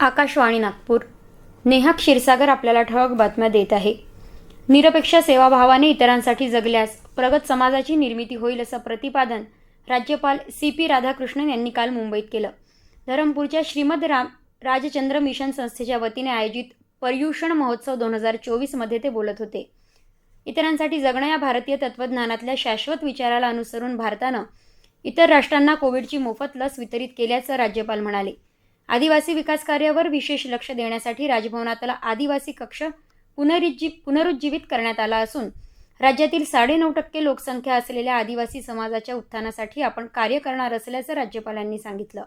आकाशवाणी नागपूर. नेहा क्षीरसागर आपल्याला ठळक बातम्या देत आहे. निरपेक्ष सेवाभावाने इतरांसाठी जगल्यास प्रगत समाजाची निर्मिती होईल असं प्रतिपादन राज्यपाल सी पी राधाकृष्णन यांनी काल मुंबईत केलं. धरमपूरच्या श्रीमद राम राजचंद्र मिशन संस्थेच्या वतीने आयोजित पर्युषण महोत्सव दोन हजार चोवीसमध्ये ते बोलत होते. इतरांसाठी जगणं या भारतीय तत्त्वज्ञानातल्या शाश्वत विचाराला अनुसरून भारतानं इतर राष्ट्रांना कोविडची मोफत लस वितरित केल्याचं राज्यपाल म्हणाले. आदिवासी विकास कार्यावर विशेष लक्ष देण्यासाठी राजभवनातला आदिवासी कक्ष पुनरुज्जी पुनरुज्जीवित करण्यात आला असून राज्यातील साडेनऊ टक्के लोकसंख्या असलेल्या आदिवासी समाजाच्या उत्थानासाठी आपण कार्य करणार असल्याचं राज्यपालांनी सांगितलं.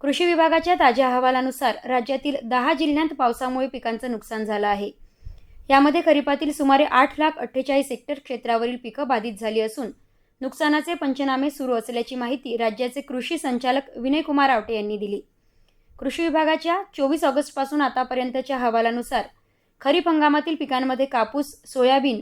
कृषी विभागाच्या ताज्या अहवालानुसार राज्यातील दहा जिल्ह्यांत पावसामुळे पिकांचं नुकसान झालं आहे. यामध्ये खरीपातील सुमारे आठ लाख अठ्ठेचाळीस हेक्टर क्षेत्रावरील पिकं बाधित झाली असून नुकसानाचे पंचनामे सुरू असल्याची माहिती राज्याचे कृषी संचालक विनयकुमार आवटे यांनी दिली. कृषी विभागाच्या चोवीस ऑगस्टपासून आतापर्यंतच्या अहवालानुसार खरीप हंगामातील पिकांमध्ये कापूस सोयाबीन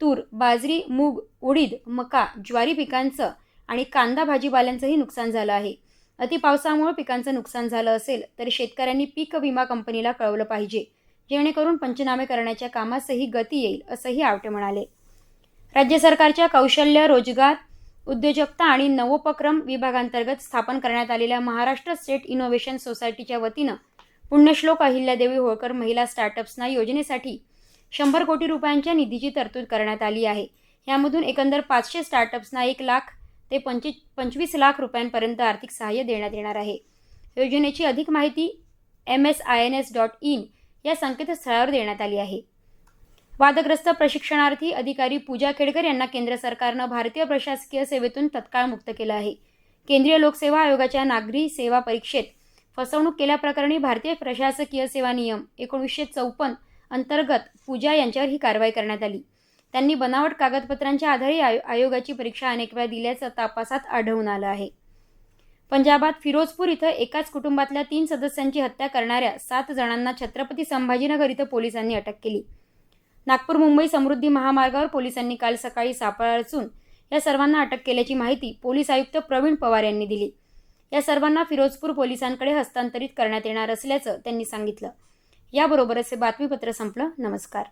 तूर बाजरी मूग उडीद मका ज्वारी पिकांचं आणि कांदा भाजीपाल्यांचंही नुकसान झालं आहे. अतिपावसामुळे पिकांचं नुकसान झालं असेल तर शेतकऱ्यांनी पीक विमा कंपनीला कळवलं पाहिजे जेणेकरून पंचनामे करण्याच्या कामासही गती येईल असंही आवटे म्हणाले. राज्य सरकारच्या कौशल्य रोजगार उद्योजकता आणि नवोपक्रम विभागांतर्गत स्थापन करण्यात आलेल्या महाराष्ट्र स्टेट इनोव्हेशन सोसायटीच्या वतीनं पुण्यश्लोक अहिल्यादेवी होळकर महिला स्टार्टअप्सना योजनेसाठी शंभर कोटी रुपयांच्या निधीची तरतूद करण्यात आली आहे. यामधून एकंदर पाचशे स्टार्टअप्सना एक लाख ते पंचवी पंचवीस लाख रुपयांपर्यंत आर्थिक सहाय्य देण्यात येणार आहे. योजनेची अधिक माहिती M S I N S dot in या संकेतस्थळावर देण्यात आली आहे. वादग्रस्त प्रशिक्षणार्थी अधिकारी पूजा खेडकर यांना केंद्र सरकारनं भारतीय प्रशासकीय सेवेतून तत्काळ मुक्त केलं आहे. केंद्रीय लोकसेवा आयोगाच्या नागरी सेवा परीक्षेत फसवणूक केल्याप्रकरणी भारतीय प्रशासकीय सेवा नियम एकोणीसशे चौपन्न अंतर्गत पूजा यांच्यावर ही कारवाई करण्यात आली. त्यांनी बनावट कागदपत्रांच्या आधारे आयो आयोगाची परीक्षा अनेक वेळा दिल्याचं तपासात आढळून आलं आहे. पंजाबात फिरोजपूर इथं एकाच कुटुंबातल्या तीन सदस्यांची हत्या करणाऱ्या सात जणांना छत्रपती संभाजीनगर इथं पोलिसांनी अटक केली. नागपूर मुंबई समृद्धी महामार्गावर पोलिसांनी काल सकाळी सापळा रचून या सर्वांना अटक केल्याची माहिती पोलीस आयुक्त प्रवीण पवार यांनी दिली. या सर्वांना फिरोजपूर पोलिसांकडे हस्तांतरित करण्यात येणार असल्याचं त्यांनी सांगितलं. याबरोबरच हे बातमीपत्र संपलं. नमस्कार.